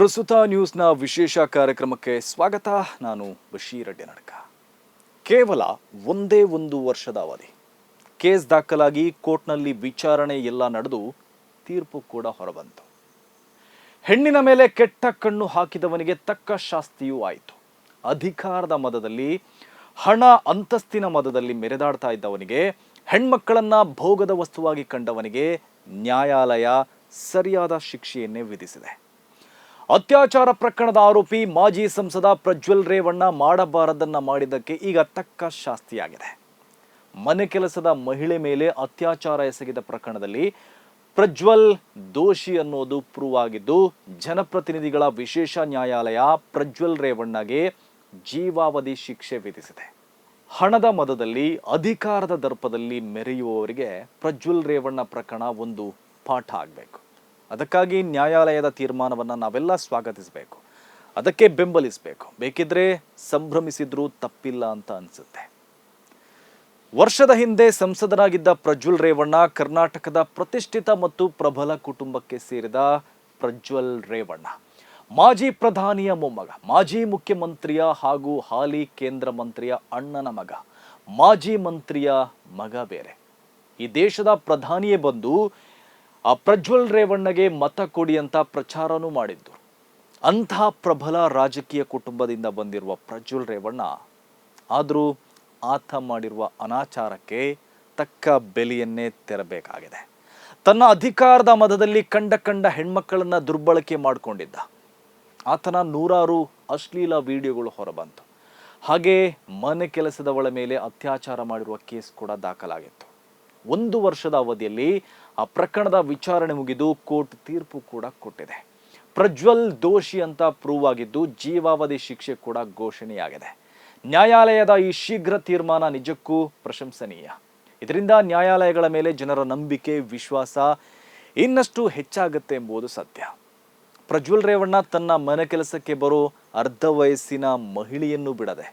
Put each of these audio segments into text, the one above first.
ಪ್ರಸ್ತುತ ನ್ಯೂಸ್ನ ವಿಶೇಷ ಕಾರ್ಯಕ್ರಮಕ್ಕೆ ಸ್ವಾಗತ. ನಾನು ಬಶೀರ್ ನಡಕ ಕೇವಲ ಒಂದೇ ಒಂದು ವರ್ಷದ ಅವಧಿ. ಕೇಸ್ ದಾಖಲಾಗಿ ಕೋರ್ಟ್ನಲ್ಲಿ ವಿಚಾರಣೆ ಎಲ್ಲ ನಡೆದು ತೀರ್ಪು ಕೂಡ ಹೊರಬಂತು. ಹೆಣ್ಣಿನ ಮೇಲೆ ಕೆಟ್ಟ ಕಣ್ಣು ಹಾಕಿದವನಿಗೆ ತಕ್ಕ ಶಾಸ್ತಿಯೂ ಆಯಿತು. ಅಧಿಕಾರದ ಮದದಲ್ಲಿ, ಹಣ ಅಂತಸ್ತಿನ ಮದದಲ್ಲಿ ಮೆರೆದಾಡ್ತಾ ಇದ್ದವನಿಗೆ, ಹೆಣ್ಮಕ್ಕಳನ್ನ ಭೋಗದ ವಸ್ತುವಾಗಿ ಕಂಡವನಿಗೆ ನ್ಯಾಯಾಲಯ ಸರಿಯಾದ ಶಿಕ್ಷೆಯನ್ನೇ ವಿಧಿಸಿದೆ. ಅತ್ಯಾಚಾರ ಪ್ರಕರಣದ ಆರೋಪಿ ಮಾಜಿ ಸಂಸದ ಪ್ರಜ್ವಲ್ ರೇವಣ್ಣ ಮಾಡಬಾರದನ್ನ ಮಾಡಿದ್ದಕ್ಕೆ ಈಗ ತಕ್ಕ ಶಾಸ್ತಿಯಾಗಿದೆ. ಮನೆ ಕೆಲಸದ ಮಹಿಳೆ ಮೇಲೆ ಅತ್ಯಾಚಾರ ಎಸಗಿದ ಪ್ರಕರಣದಲ್ಲಿ ಪ್ರಜ್ವಲ್ ದೋಷಿ ಅನ್ನೋದು ಪ್ರೂವ್ ಆಗಿದ್ದು, ಜನಪ್ರತಿನಿಧಿಗಳ ವಿಶೇಷ ನ್ಯಾಯಾಲಯ ಪ್ರಜ್ವಲ್ ರೇವಣ್ಣಗೆ ಜೀವಾವಧಿ ಶಿಕ್ಷೆ ವಿಧಿಸಿದೆ. ಹಣದ ಮದದಲ್ಲಿ ಅಧಿಕಾರದ ದರ್ಪದಲ್ಲಿ ಮೆರೆಯುವವರಿಗೆ ಪ್ರಜ್ವಲ್ ರೇವಣ್ಣ ಪ್ರಕರಣ ಒಂದು ಪಾಠ ಆಗಬೇಕು. ಅದಕ್ಕಾಗಿ ನ್ಯಾಯಾಲಯದ ತೀರ್ಮಾನವನ್ನು ನಾವೆಲ್ಲ ಸ್ವಾಗತಿಸಬೇಕು. ಅದಕ್ಕೆ ಬೆಂಬಲಿಸಬೇಕು. ಬೇಕಿದ್ರೆ ಸಂಭ್ರಮಿಸಿದ್ರೂ ತಪ್ಪಿಲ್ಲ ಅಂತ ಅನಿಸುತ್ತೆ. ವರ್ಷದ ಹಿಂದೆ ಸಂಸದರಾಗಿದ್ದ ಪ್ರಜ್ವಲ್ ರೇವಣ್ಣ ಕರ್ನಾಟಕದ ಪ್ರತಿಷ್ಠಿತ ಮತ್ತು ಪ್ರಬಲ ಕುಟುಂಬಕ್ಕೆ ಸೇರಿದ ಪ್ರಜ್ವಲ್ ರೇವಣ್ಣ. ಮಾಜಿ ಪ್ರಧಾನಿಯ ಮೊಮ್ಮಗ, ಮಾಜಿ ಮುಖ್ಯಮಂತ್ರಿಯ ಹಾಗೂ ಹಾಲಿ ಕೇಂದ್ರ ಮಂತ್ರಿಯ ಅಣ್ಣನ ಮಗ, ಮಾಜಿ ಮಂತ್ರಿಯ ಮಗ ಬೇರೆ. ಈ ದೇಶದ ಪ್ರಧಾನಿಯೇ ಬಂದು ಆ ಪ್ರಜ್ವಲ್ ರೇವಣ್ಣಗೆ ಮತ ಕೊಡಿ ಅಂತ ಪ್ರಚಾರನೂ ಮಾಡಿದ್ದು. ಅಂಥ ಪ್ರಬಲ ರಾಜಕೀಯ ಕುಟುಂಬದಿಂದ ಬಂದಿರುವ ಪ್ರಜ್ವಲ್ ರೇವಣ್ಣ, ಆದರೂ ಆತ ಮಾಡಿರುವ ಅನಾಚಾರಕ್ಕೆ ತಕ್ಕ ಬೆಲೆಯನ್ನೇ ತೆರಬೇಕಾಗಿದೆ. ತನ್ನ ಅಧಿಕಾರದ ಮದದಲ್ಲಿ ಕಂಡ ಕಂಡ ಹೆಣ್ಮಕ್ಕಳನ್ನು ದುರ್ಬಳಕೆ ಮಾಡಿಕೊಂಡಿದ್ದ. ಆತನ ನೂರಾರು ಅಶ್ಲೀಲ ವಿಡಿಯೋಗಳು ಹೊರಬಂತು. ಹಾಗೆ ಮನೆ ಕೆಲಸದವಳ ಮೇಲೆ ಅತ್ಯಾಚಾರ ಮಾಡಿರುವ ಕೇಸ್ ಕೂಡ ದಾಖಲಾಗಿತ್ತು. ಒಂದು ವರ್ಷದ ಅವಧಿಯಲ್ಲಿ ಆ ಪ್ರಕರಣದ ವಿಚಾರಣೆ ಮುಗಿದು ಕೋರ್ಟ್ ತೀರ್ಪು ಕೂಡ ಕೊಟ್ಟಿದೆ. ಪ್ರಜ್ವಲ್ ದೋಷಿ ಅಂತ ಪ್ರೂವ್ ಆಗಿದ್ದು ಜೀವಾವಧಿ ಶಿಕ್ಷೆ ಕೂಡ ಘೋಷಣೆಯಾಗಿದೆ. ನ್ಯಾಯಾಲಯದ ಈ ಶೀಘ್ರ ತೀರ್ಮಾನ ನಿಜಕ್ಕೂ ಪ್ರಶಂಸನೀಯ. ಇದರಿಂದ ನ್ಯಾಯಾಲಯಗಳ ಮೇಲೆ ಜನರ ನಂಬಿಕೆ, ವಿಶ್ವಾಸ ಇನ್ನಷ್ಟು ಹೆಚ್ಚಾಗುತ್ತೆ ಎಂಬುದು ಸತ್ಯ. ಪ್ರಜ್ವಲ್ ರೇವಣ್ಣ ತನ್ನ ಮನೆ ಕೆಲಸಕ್ಕೆ ಬರೋ ಅರ್ಧ ವಯಸ್ಸಿನ ಮಹಿಳೆಯನ್ನು ಬಿಡದೆ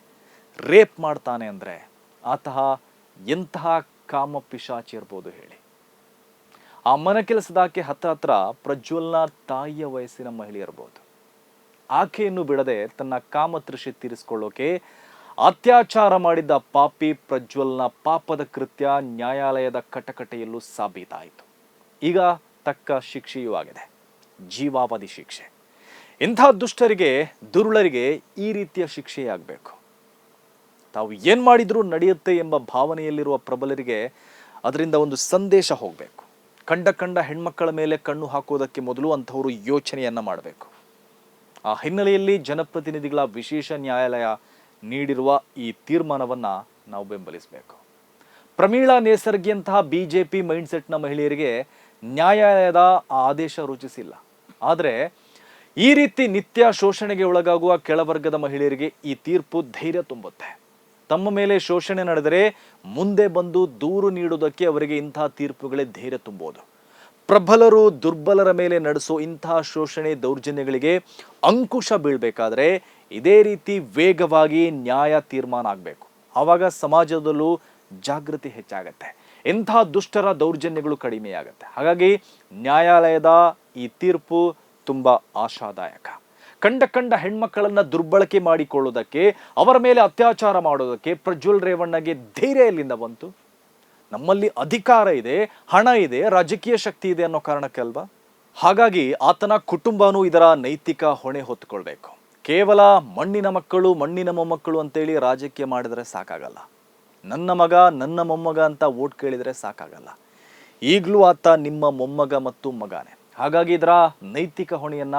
ರೇಪ್ ಮಾಡ್ತಾನೆ ಅಂದರೆ ಆತಃ ಎಂತಹ ಕಾಮ ಪಿಶಾಚಿ ಇರ್ಬೋದು ಹೇಳಿ. ಆ ಮನ ಕೆಲಸದಾಕೆ ಹತ್ತ ಹತ್ರ ಪ್ರಜ್ವಲ್ನ ತಾಯಿಯ ವಯಸ್ಸಿನ ಮಹಿಳೆ ಇರ್ಬೋದು. ಆಕೆಯನ್ನು ಬಿಡದೆ ತನ್ನ ಕಾಮತೃಷಿ ತೀರಿಸಿಕೊಳ್ಳೋಕೆ ಅತ್ಯಾಚಾರ ಮಾಡಿದ್ದ ಪಾಪಿ ಪ್ರಜ್ವಲ್ನ ಪಾಪದ ಕೃತ್ಯ ನ್ಯಾಯಾಲಯದ ಕಟಕಟೆಯಲ್ಲೂ ಸಾಬೀತಾಯಿತು. ಈಗ ತಕ್ಕ ಶಿಕ್ಷೆಯೂ ಆಗಿದೆ. ಜೀವಾವಧಿ ಶಿಕ್ಷೆ. ಇಂಥ ದುಷ್ಟರಿಗೆ, ದುರುಳರಿಗೆ ಈ ರೀತಿಯ ಶಿಕ್ಷೆಯಾಗಬೇಕು ತಾವು ಏನು ಮಾಡಿದ್ರೂ ನಡೆಯುತ್ತೆ ಎಂಬ ಭಾವನೆಯಲ್ಲಿರುವ ಪ್ರಬಲರಿಗೆ ಅದರಿಂದ ಒಂದು ಸಂದೇಶ ಹೋಗಬೇಕು. ಕಂಡ ಕಂಡ ಹೆಣ್ಮಕ್ಕಳ ಮೇಲೆ ಕಣ್ಣು ಹಾಕೋದಕ್ಕೆ ಮೊದಲು ಅಂಥವರು ಯೋಚನೆಯನ್ನು ಮಾಡಬೇಕು. ಆ ಹಿನ್ನೆಲೆಯಲ್ಲಿ ಜನಪ್ರತಿನಿಧಿಗಳ ವಿಶೇಷ ನ್ಯಾಯಾಲಯ ನೀಡಿರುವ ಈ ತೀರ್ಮಾನವನ್ನು ನಾವು ಬೆಂಬಲಿಸಬೇಕು. ಪ್ರಮೀಳಾ ನೇಸರ್ಗಿಯಂತಹ ಪಿ ಮೈಂಡ್ಸೆಟ್ನ ಮಹಿಳೆಯರಿಗೆ ನ್ಯಾಯಾಲಯದ ಆದೇಶ ರುಚಿಸಿಲ್ಲ. ಆದರೆ ಈ ರೀತಿ ನಿತ್ಯ ಶೋಷಣೆಗೆ ಒಳಗಾಗುವ ಕೆಳವರ್ಗದ ಮಹಿಳೆಯರಿಗೆ ಈ ತೀರ್ಪು ಧೈರ್ಯ ತುಂಬುತ್ತೆ. ತಮ್ಮ ಮೇಲೆ ಶೋಷಣೆ ನಡೆದರೆ ಮುಂದೆ ಬಂದು ದೂರು ನೀಡುವುದಕ್ಕೆ ಅವರಿಗೆ ಇಂಥ ತೀರ್ಪುಗಳೇ ಧೈರ್ಯ ತುಂಬೋದು. ಪ್ರಬಲರು ದುರ್ಬಲರ ಮೇಲೆ ನಡೆಸೋ ಇಂಥ ಶೋಷಣೆ ದೌರ್ಜನ್ಯಗಳಿಗೆ ಅಂಕುಶ ಬೀಳಬೇಕಾದ್ರೆ ಇದೇ ರೀತಿ ವೇಗವಾಗಿ ನ್ಯಾಯ ತೀರ್ಮಾನ ಆಗಬೇಕು. ಆವಾಗ ಸಮಾಜದಲ್ಲೂ ಜಾಗೃತಿ ಹೆಚ್ಚಾಗತ್ತೆ. ಇಂಥ ದುಷ್ಟರ ದೌರ್ಜನ್ಯಗಳು ಕಡಿಮೆಯಾಗತ್ತೆ. ಹಾಗಾಗಿ ನ್ಯಾಯಾಲಯದ ಈ ತೀರ್ಪು ತುಂಬ ಆಶಾದಾಯಕ. ಕಂಡ ಕಂಡ ಹೆಣ್ಮಕ್ಕಳನ್ನ ದುರ್ಬಳಕೆ ಮಾಡಿಕೊಳ್ಳೋದಕ್ಕೆ, ಅವರ ಮೇಲೆ ಅತ್ಯಾಚಾರ ಮಾಡೋದಕ್ಕೆ ಪ್ರಜ್ವಲ್ ರೇವಣ್ಣಗೆ ಧೈರ್ಯ ಎಲ್ಲಿಂದ ಬಂತು? ನಮ್ಮಲ್ಲಿ ಅಧಿಕಾರ ಇದೆ, ಹಣ ಇದೆ, ರಾಜಕೀಯ ಶಕ್ತಿ ಇದೆ ಅನ್ನೋ ಕಾರಣಕ್ಕೆ ಅಲ್ವಾ? ಹಾಗಾಗಿ ಆತನ ಕುಟುಂಬನೂ ಇದರ ನೈತಿಕ ಹೊಣೆ ಹೊತ್ತುಕೊಳ್ಬೇಕು ಕೇವಲ ಮಣ್ಣಿನ ಮಕ್ಕಳು, ಮಣ್ಣಿನ ಮೊಮ್ಮಕ್ಕಳು ಅಂತೇಳಿ ರಾಜಕೀಯ ಮಾಡಿದರೆ ಸಾಕಾಗಲ್ಲ. ನನ್ನ ಮಗ, ನನ್ನ ಮೊಮ್ಮಗ ಅಂತ ಓಟ್ ಕೇಳಿದರೆ ಸಾಕಾಗಲ್ಲ. ಈಗಲೂ ಆತ ನಿಮ್ಮ ಮೊಮ್ಮಗ ಮತ್ತು ಮಗನೇ. ಹಾಗಾಗಿ ಇದರ ನೈತಿಕ ಹೊಣೆಯನ್ನ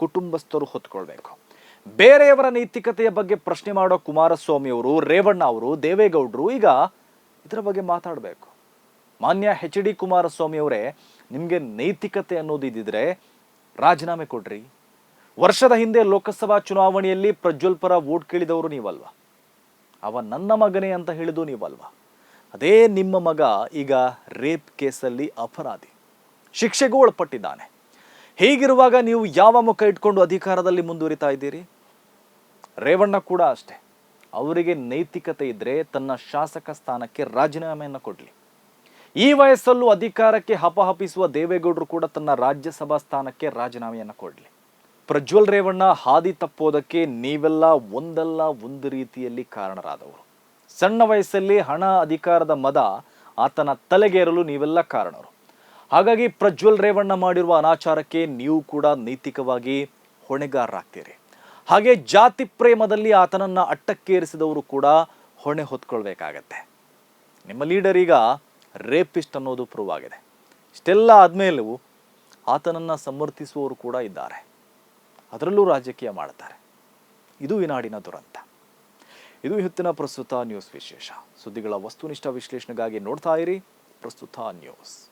ಕುಟುಂಬಸ್ಥರು ಹೊತ್ಕೊಳ್ಬೇಕು. ಬೇರೆಯವರ ನೈತಿಕತೆಯ ಬಗ್ಗೆ ಪ್ರಶ್ನೆ ಮಾಡೋ ಕುಮಾರಸ್ವಾಮಿ ಅವರು, ರೇವಣ್ಣ ಅವರು, ದೇವೇಗೌಡರು ಈಗ ಇದರ ಬಗ್ಗೆ ಮಾತಾಡಬೇಕು. ಮಾನ್ಯ ಎಚ್ ಡಿ ಕುಮಾರಸ್ವಾಮಿ ಅವರೇ, ನಿಮಗೆ ನೈತಿಕತೆ ಅನ್ನೋದು ಇದ್ದಿದ್ರೆ ರಾಜೀನಾಮೆ ಕೊಡ್ರಿ. ವರ್ಷದ ಹಿಂದೆ ಲೋಕಸಭಾ ಚುನಾವಣೆಯಲ್ಲಿ ಪ್ರಜ್ವಲ್ ಪರ ವೋಟ್ ಕೇಳಿದವರು ನೀವಲ್ವಾ? ಅವ ನನ್ನ ಮಗನೇ ಅಂತ ಹೇಳಿದು ನೀವಲ್ವಾ? ಅದೇ ನಿಮ್ಮ ಮಗ ಈಗ ರೇಪ್ ಕೇಸಲ್ಲಿ ಅಪರಾಧಿ. ಶಿಕ್ಷೆಗೂ ಒಳಪಟ್ಟಿದ್ದಾನೆ. ಹೀಗಿರುವಾಗ ನೀವು ಯಾವ ಮುಖ ಇಟ್ಕೊಂಡು ಅಧಿಕಾರದಲ್ಲಿ ಮುಂದುವರಿತಾ ಇದ್ದೀರಿ? ರೇವಣ್ಣ ಕೂಡ ಅಷ್ಟೆ. ಅವರಿಗೆ ನೈತಿಕತೆ ಇದ್ರೆ ತನ್ನ ಶಾಸಕ ಸ್ಥಾನಕ್ಕೆ ರಾಜೀನಾಮೆಯನ್ನು ಕೊಡಲಿ. ಈ ವಯಸ್ಸಲ್ಲೂ ಅಧಿಕಾರಕ್ಕೆ ಹಪಹಪಿಸುವ ದೇವೇಗೌಡರು ಕೂಡ ತನ್ನ ರಾಜ್ಯಸಭಾ ಸ್ಥಾನಕ್ಕೆ ರಾಜೀನಾಮೆಯನ್ನು ಕೊಡಲಿ. ಪ್ರಜ್ವಲ್ ರೇವಣ್ಣ ಹಾದಿ ತಪ್ಪೋದಕ್ಕೆ ನೀವೆಲ್ಲ ಒಂದಲ್ಲ ಒಂದು ರೀತಿಯಲ್ಲಿ ಕಾರಣರಾದವರು. ಸಣ್ಣ ವಯಸ್ಸಲ್ಲಿ ಹಣ ಅಧಿಕಾರದ ಮದ ಆತನ ತಲೆಗೇರಲು ನೀವೆಲ್ಲ ಕಾರಣರು. ಹಾಗಾಗಿ ಪ್ರಜ್ವಲ್ ರೇವಣ್ಣ ಮಾಡಿರುವ ಅನಾಚಾರಕ್ಕೆ ನೀವು ಕೂಡ ನೈತಿಕವಾಗಿ ಹೊಣೆಗಾರರಾಗ್ತೀರಿ. ಹಾಗೆ ಜಾತಿ ಪ್ರೇಮದಲ್ಲಿ ಆತನನ್ನ ಅಟ್ಟಕ್ಕೇರಿಸಿದವರು ಕೂಡ ಹೊಣೆ ಹೊತ್ಕೊಳ್ಬೇಕಾಗತ್ತೆ. ನಿಮ್ಮ ಲೀಡರ್ ಈಗ ರೇಪಿಸ್ಟ್ ಅನ್ನೋದು ಪ್ರೂವ್ ಆಗಿದೆ. ಇಷ್ಟೆಲ್ಲ ಆದ್ಮೇಲೂ ಆತನನ್ನ ಸಮರ್ಥಿಸುವವರು ಕೂಡ ಇದ್ದಾರೆ. ಅದರಲ್ಲೂ ರಾಜಕೀಯ ಮಾಡ್ತಾರೆ. ಇದು ವಿನಾಡಿನ ನಾಡಿನ ದುರಂತ. ಇದು ಇವತ್ತಿನ ಪ್ರಸ್ತುತ ನ್ಯೂಸ್ ವಿಶೇಷ. ಸುದ್ದಿಗಳ ವಸ್ತುನಿಷ್ಠ ವಿಶ್ಲೇಷಣೆಗಾಗಿ ನೋಡ್ತಾ ಇರಿ ಪ್ರಸ್ತುತ ನ್ಯೂಸ್.